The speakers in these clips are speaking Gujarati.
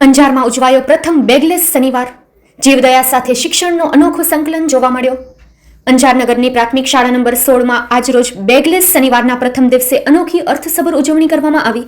અંજારમાં ઉજવાયો પ્રથમ બેગલેસ શનિવાર. જીવદયા સાથે શિક્ષણનો અનોખો સંકલન જોવા મળ્યો. અંજાર નગરની પ્રાથમિક શાળા નંબર સોળમાં આજરોજ બેગલેસ શનિવારના પ્રથમ દિવસે અનોખી અર્થસભર ઉજવણી કરવામાં આવી.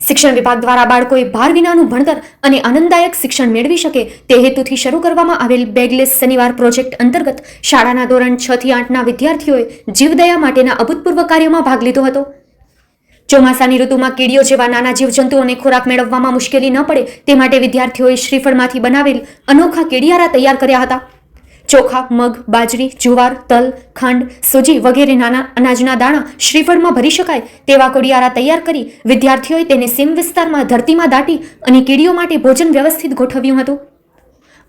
શિક્ષણ વિભાગ દ્વારા બાળકોએ ભાર વિનાનું ભણતર અને આનંદદાયક શિક્ષણ મેળવી શકે તે હેતુથી શરૂ કરવામાં આવેલ બેગલેસ શનિવાર પ્રોજેક્ટ અંતર્ગત શાળાના ધોરણ છ થી આઠના વિદ્યાર્થીઓએ જીવદયા માટેના અભૂતપૂર્વ કાર્યમાં ભાગ લીધો હતો. ચોમાસાની ઋતુમાં કીડીઓ જેવા નાના જીવજંતુઓને ખોરાક મેળવવામાં મુશ્કેલી ન પડે તે માટે વિદ્યાર્થીઓએ શ્રીફળમાંથી બનાવેલ અનોખા કીડિયારા તૈયાર કર્યા હતા. ચોખા, મગ, બાજરી, જુવાર, તલ, ખાંડ, સૂજી વગેરે નાના અનાજના દાણા શ્રીફળમાં ભરી શકાય તેવા કોડિયારા તૈયાર કરી વિદ્યાર્થીઓએ તેને સીમ વિસ્તારમાં ધરતીમાં દાટી અને કીડીઓ માટે ભોજન વ્યવસ્થિત ગોઠવ્યું હતું.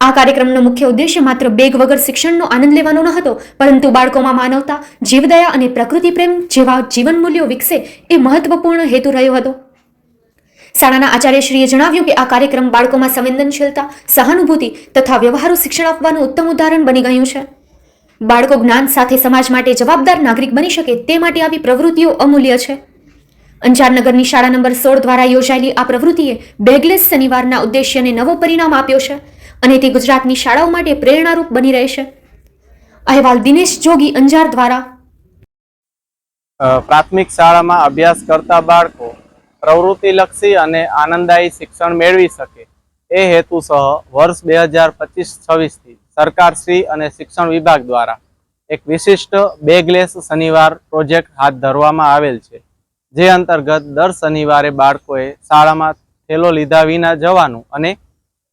આ કાર્યક્રમનો મુખ્ય ઉદ્દેશ્ય માત્ર બેગ વગર શિક્ષણનો આનંદ લેવાનો ન હતો પરંતુ બાળકોમાં માનવતા, જીવદયા અને પ્રકૃતિ પ્રેમ જેવા જીવન મૂલ્યો વિકસે એ મહત્વપૂર્ણ હેતુ રહ્યો હતો. શાળાના આચાર્યશ્રીએ જણાવ્યું કે આ કાર્યક્રમ બાળકોમાં સંવેદનશીલતા, સહાનુભૂતિ તથા વ્યવહારુ શિક્ષણ આપવાનું ઉત્તમ ઉદાહરણ બની ગયું છે. બાળકો જ્ઞાન સાથે સમાજ માટે જવાબદાર નાગરિક બની શકે તે માટે આવી પ્રવૃત્તિઓ અમૂલ્ય છે. અંજાર નગરની શાળા નંબર સોળ દ્વારા યોજાયેલી આ પ્રવૃત્તિએ બેગલેસ શનિવારના ઉદ્દેશ્યને નવો પરિણામ આપ્યો છે. અને તે ગુજરાતની શાળાઓ માટે પ્રેરણારૂપ બની રહેશે. અહેવાલ દિનેશ જોગી, અંજાર દ્વારા. પ્રાથમિક શાળામાં અભ્યાસ કરતા બાળકો પ્રવૃત્તિલક્ષી અને આનંદદાયી શિક્ષણ મેળવી શકે એ હેતુસહ વર્ષ બે હજાર પચીસ છવ્વીસથી સરકારશ્રી અને શિક્ષણ વિભાગ દ્વારા એક વિશિષ્ટ બેગલેસ શનિવાર પ્રોજેક્ટ હાથ ધરવામાં આવેલ છે. જે અંતર્ગત દર શનિવારે બાળકોએ શાળામાં થેલો લીધા વિના જવાનું અને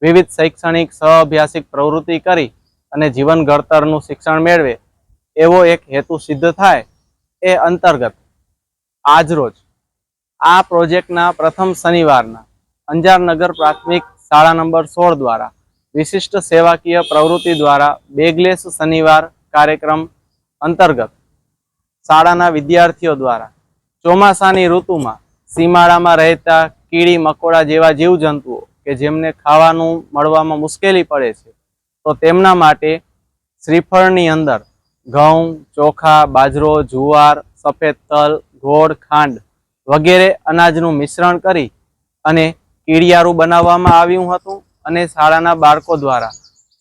વિવિધ શૈક્ષણિક, સહઅભ્યાસિક પ્રવૃત્તિ કરી અને જીવન ઘડતરનું શિક્ષણ મેળવે, એવો એક હેતુ સિદ્ધ થાય એ અંતર્ગત આજરોજ આ પ્રોજેક્ટના પ્રથમ શનિવારના અંજારનગર પ્રાથમિક શાળા નંબર સોળ દ્વારા વિશિષ્ટ સેવાકીય પ્રવૃત્તિ દ્વારા બેગલેસ શનિવાર કાર્યક્રમ અંતર્ગત શાળાના વિદ્યાર્થીઓ દ્વારા ચોમાસાની ઋતુમાં સીમાડામાં રહેતા કીડી, મકોડા જેવા જીવજંતુઓ કે જેમને ખાવાનું મળવામાં મુશ્કેલી પડે છે, તો તેમના માટે શ્રીફળની અંદર ઘઉં, ચોખા, બાજરો, જુવાર, સફેદ તલ, ગોળ, ખાંડ વગેરે અનાજનું મિશ્રણ કરી અને કીડિયારું બનાવવામાં આવ્યું હતું અને શાળાના બાળકો દ્વારા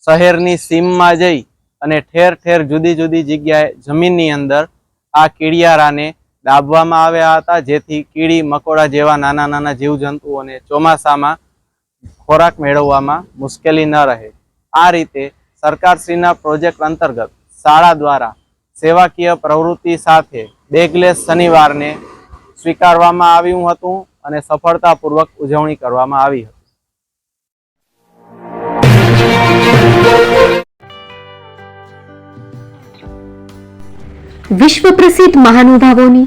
શહેરની સીમમાં જઈ અને ઠેર ઠેર જુદી જુદી જગ્યાએ જમીનની અંદર આ કીડિયારાને દાબવામાં આવ્યા હતા, જેથી કીડી, મકોડા જેવા નાના નાના જીવજંતુઓને ચોમાસામાં ખોરાક મેળવવામાં મુશ્કેલી ન રહે. આ રીતે સરકારશ્રીના પ્રોજેક્ટ અંતર્ગત શાળા દ્વારા સેવાકીય પ્રવૃત્તિ સાથે બેગલેસ શનિવારને સ્વીકારવામાં આવ્યું હતું અને સફળતાપૂર્વક ઉજવણી કરવામાં આવી હતી. વિશ્વ પ્રસિદ્ધ મહાનુભાવોની